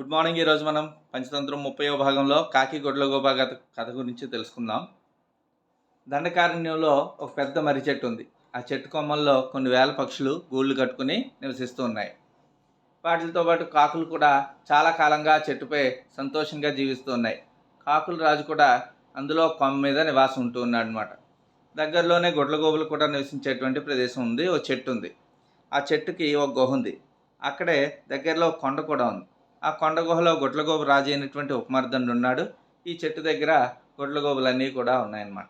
Good morning ఈరోజు మనం పంచతంత్రం ముప్పయో భాగంలో కాకి గొడ్ల గోపా కథ కథ గురించి తెలుసుకుందాం. దండకారణ్యంలో ఒక పెద్ద మర్రి చెట్టు ఉంది. ఆ చెట్టు కొమ్మల్లో కొన్ని వేల పక్షులు గూళ్ళు కట్టుకుని నివసిస్తూ ఉన్నాయి. వాటితో పాటు కాకులు కూడా చాలా కాలంగా చెట్టుపై సంతోషంగా జీవిస్తూ ఉన్నాయి. కాకుల రాజు కూడా అందులో కొమ్మ మీద నివాసం ఉంటూ ఉన్నాడు అనమాట దగ్గరలోనే గొడ్లగోబులు కూడా నివసించేటువంటి ప్రదేశం ఉంది. ఓ చెట్టు ఉంది. ఆ చెట్టుకి ఒక గుహ ఉంది. అక్కడే దగ్గరలో ఒక కొండ కూడా ఉంది. ఆ కొండ గుహలో గొడ్లగోబు రాజు అయినటువంటి ఉపమర్దండు ఉన్నాడు. ఈ చెట్టు దగ్గర గొడ్లగోబులన్నీ కూడా ఉన్నాయన్నమాట.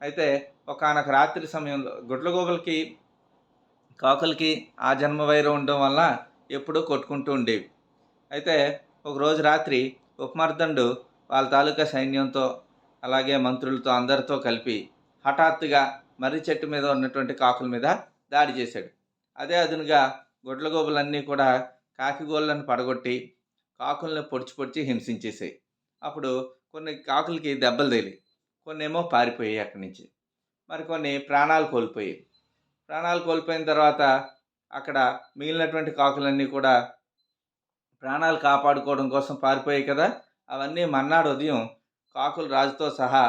అయితే ఒకనొక రాత్రి సమయంలో గొడ్లగోబులకి కాకులకి ఆ జన్మ వైరం ఉండడం వల్ల ఎప్పుడూ కొట్టుకుంటూ ఉండేవి. అయితే ఒకరోజు రాత్రి ఉపమర్దండు వాళ్ళ తాలూకా సైన్యంతో అలాగే మంత్రులతో అందరితో కలిపి హఠాత్తుగా మర్రి చెట్టు మీద ఉన్నటువంటి కాకుల మీద దాడి చేశాడు. అదే అదునుగా గొడ్లగోబులన్నీ కూడా కాకిగోళ్ళను పడగొట్టి కాకుల్ని పొడిచి పొడిచి హింసించేసాయి. అప్పుడు కొన్ని కాకులకి దెబ్బలు తగిలాయి. కొన్ని ఏమో పారిపోయాయి అక్కడి నుంచి. మరి కొన్ని ప్రాణాలు కోల్పోయాయి. ప్రాణాలు కోల్పోయిన తర్వాత అక్కడ మిగిలినటువంటి కాకులన్నీ కూడా ప్రాణాలు కాపాడుకోవడం కోసం పారిపోయాయి కదా! అవన్నీ మన్నాడు ఉదయం కాకులు రాజుతో సహా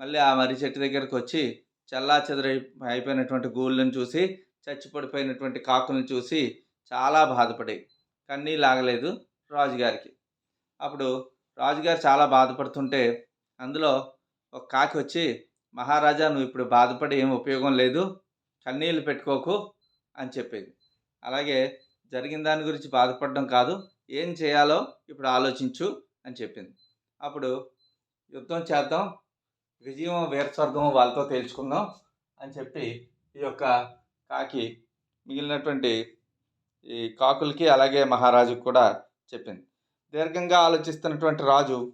మళ్ళీ ఆ మర్రి చెట్టు దగ్గరకు వచ్చి చల్లా చెదరై అయిపోయినటువంటి గూళ్ళను చూసి చచ్చిపడిపోయినటువంటి కాకులను చూసి చాలా బాధపడాయి. కన్నీ లాగలేదు రాజుగారికి. అప్పుడు రాజుగారు చాలా బాధపడుతుంటే అందులో ఒక కాకి వచ్చి మహారాజా నువ్వు ఇప్పుడు బాధపడి ఏం ఉపయోగం లేదు కన్నీళ్ళు పెట్టుకోకు అని చెప్పేది. అలాగే జరిగిన దాని గురించి బాధపడడం కాదు ఏం చేయాలో ఇప్పుడు ఆలోచించు అని చెప్పింది. అప్పుడు యుద్ధం చేద్దాం విజయం వీరస్వర్గం వాళ్ళతో తేల్చుకుందాం అని చెప్పి ఈ యొక్క కాకి మిగిలినటువంటి ఈ కాకులకి అలాగే మహారాజుకి కూడా చెప్పింది. దీర్ఘంగా ఆలోచిస్తున్నటువంటి రాజు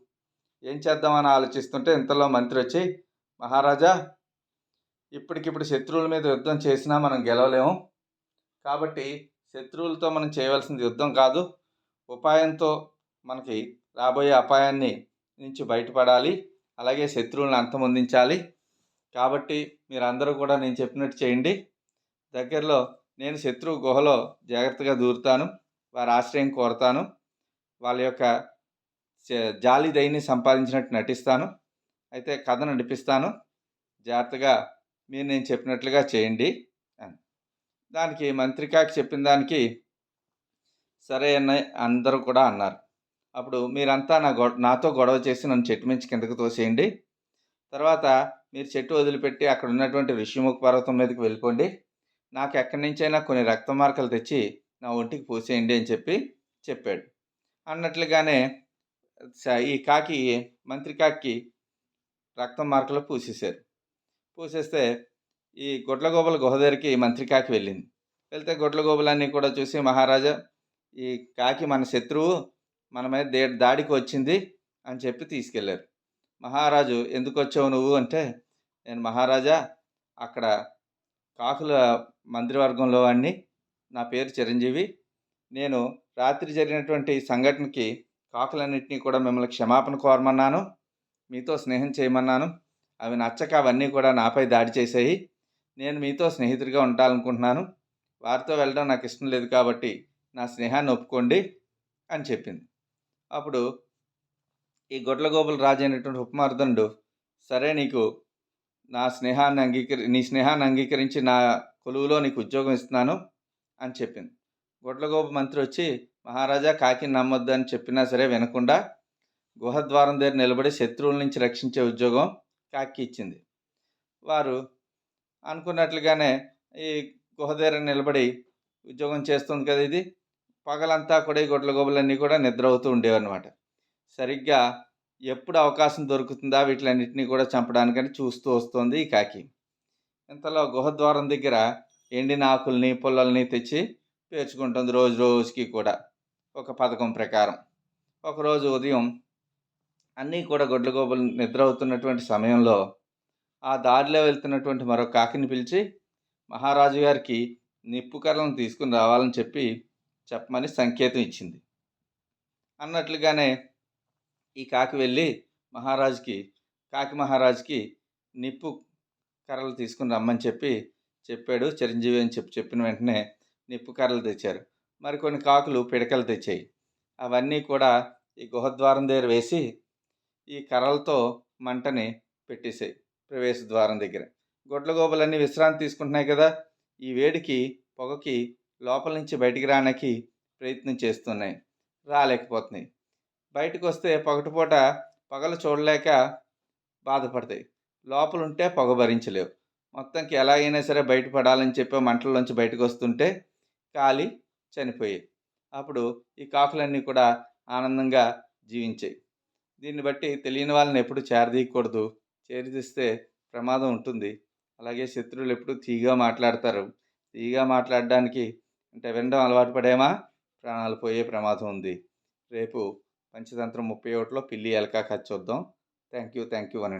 ఏం చేద్దామని ఆలోచిస్తుంటే ఇంతలో మంత్రి వచ్చి మహారాజా ఇప్పటికిప్పుడు శత్రువుల మీద యుద్ధం చేసినా మనం గెలవలేము. కాబట్టి శత్రువులతో మనం చేయవలసింది యుద్ధం కాదు. ఉపాయంతో మనకి రాబోయే అపాయాన్ని నుంచి బయటపడాలి. అలాగే శత్రువులను అంతమొందించాలి. కాబట్టి మీరందరూ కూడా నేను చెప్పినట్టు చేయండి. దగ్గరలో నేను శత్రువు గుహలో జాగ్రత్తగా దూరుతాను. వారి ఆశ్రయం కోరతాను. వాళ్ళ యొక్క జాలి దయని సంపాదించినట్టు నటిస్తాను. అయితే కథ నడిపిస్తాను. జాగ్రత్తగా మీరు నేను చెప్పినట్లుగా చేయండి అని. దానికి మంత్రికాకి చెప్పిన దానికి సరే అన్న అందరూ కూడా అన్నారు. అప్పుడు మీరంతా నా గొ నాతో గొడవ చేసి నన్ను చెట్టు మించి కిందకు తోసేయండి. తర్వాత మీరు చెట్టు వదిలిపెట్టి అక్కడ ఉన్నటువంటి ఋషిముఖ పర్వతం మీదకి వెళ్ళిపోండి. నాకు ఎక్కడి నుంచైనా కొన్ని రక్త మార్కలు తెచ్చి నా ఒంటికి పూసేయండి అని చెప్పి చెప్పాడు. అన్నట్లుగానే ఈ కాకి మంత్రి కాకి రక్తం మార్కలు పూసేశారు. పూసేస్తే ఈ గొడ్లగోబల గుహ దగ్గరికి మంత్రి కాకి వెళ్ళింది. వెళ్తే గొడ్లగోబలన్నీ కూడా చూసి మహారాజా ఈ కాకి మన శత్రువు మన మీద దాడికి వచ్చింది అని చెప్పి తీసుకెళ్ళారు మహారాజు ఎందుకు వచ్చావు నువ్వు? అంటే నేను మహారాజా అక్కడ కాకుల మంత్రివర్గంలో వాడిని నా పేరు చిరంజీవి నేను రాత్రి జరిగినటువంటి సంఘటనకి కాకులన్నింటినీ కూడా మిమ్మల్ని క్షమాపణ కోరమన్నాను. మీతో స్నేహం చేయమన్నాను. అవి నచ్చక అవన్నీ కూడా నాపై దాడి చేశాయి నేను మీతో స్నేహితుడిగా ఉండాలనుకుంటున్నాను. వారితో వెళ్ళడం నాకు ఇష్టం లేదు కాబట్టి నా స్నేహాన్ని ఒప్పుకోండి అని చెప్పింది. అప్పుడు ఈ గొడ్లగోపుల రాజు అయినటువంటి ఉపమార్దండు సరే నీకు నా స్నేహాన్ని అంగీకరి నీ స్నేహాన్ని అంగీకరించి నా కొలువులో నీకు ఉద్యోగం ఇస్తున్నాను అని చెప్పింది. గొడ్లగోపు మంత్రి వచ్చి మహారాజా కాకి నమ్మొద్దు అని చెప్పినా సరే వినకుండా గుహద్వారం దగ్గర నిలబడి శత్రువుల నుంచి రక్షించే ఉద్యోగం కాకి ఇచ్చింది. వారు అనుకున్నట్లుగానే ఈ గుహ దగ్గర నిలబడి ఉద్యోగం చేస్తుంది కదా ఇది. పగలంతా కూడా ఈ గొడ్ల గోబులన్నీ కూడా నిద్ర అవుతూ ఉండేవన్నమాట. సరిగ్గా ఎప్పుడు అవకాశం దొరుకుతుందా వీటిలన్నింటినీ కూడా చంపడానికని చూస్తూ వస్తుంది ఈ కాకి. ఇంతలో గుహద్వారం దగ్గర ఎండిన ఆకుల్ని పుల్లల్ని తెచ్చి పేర్చుకుంటుంది రోజు రోజుకి కూడా. ఒక పథకం ప్రకారం. ఒకరోజు ఉదయం అన్నీ కూడా గొడ్ల గోపులు నిద్ర అవుతున్నటువంటి సమయంలో ఆ దారిలో వెళ్తున్నటువంటి మరో కాకిని పిలిచి మహారాజు గారికి నిప్పు కర్రలను తీసుకుని రావాలని చెప్పి చెప్పమని సంకేతం ఇచ్చింది. అన్నట్లుగానే ఈ కాకి వెళ్ళి మహారాజుకి కాకి మహారాజుకి నిప్పు కర్రలు తీసుకుని రమ్మని చెప్పి చెప్పాడు. చిరంజీవి అని చెప్పి చెప్పిన వెంటనే నిప్పు కర్రలు తెచ్చారు. మరికొన్ని కాకులు పిడకలు తెచ్చాయి. అవన్నీ కూడా ఈ గుహద్వారం దగ్గర వేసి ఈ కర్రలతో మంటని పెట్టేసాయి ప్రవేశ ద్వారం దగ్గర. గొడ్ల గోపలన్నీ విశ్రాంతి తీసుకుంటున్నాయి కదా! ఈ వేడికి పొగకి లోపల నుంచి బయటికి రానికి ప్రయత్నం చేస్తున్నాయి. రాలేకపోతున్నాయి. బయటకు వస్తే పొగటిపూట పగలు చూడలేక బాధపడతాయి. లోపల ఉంటే పొగ భరించలేవు. మొత్తంకి ఎలాగైనా సరే బయటపడాలని చెప్పి మంటల్లోంచి బయటకు వస్తుంటే కాలి చనిపోయాయి అప్పుడు ఈ కాకులన్నీ కూడా ఆనందంగా జీవించాయి దీన్ని బట్టి తెలియని వాళ్ళని ఎప్పుడు చేరదీయకూడదు చేరదీస్తే ప్రమాదం ఉంటుంది. అలాగే శత్రువులు ఎప్పుడు తీగా మాట్లాడతారు. తీగా మాట్లాడడానికి అంటే వినడం అలవాటు పడేమా? ప్రాణాలు పోయే ప్రమాదం ఉంది. రేపు పంచతంత్రం ముప్పై ఒకటిలో పిల్లి ఎలకా కథ చూద్దాం థ్యాంక్ యూ థ్యాంక్ యూ అని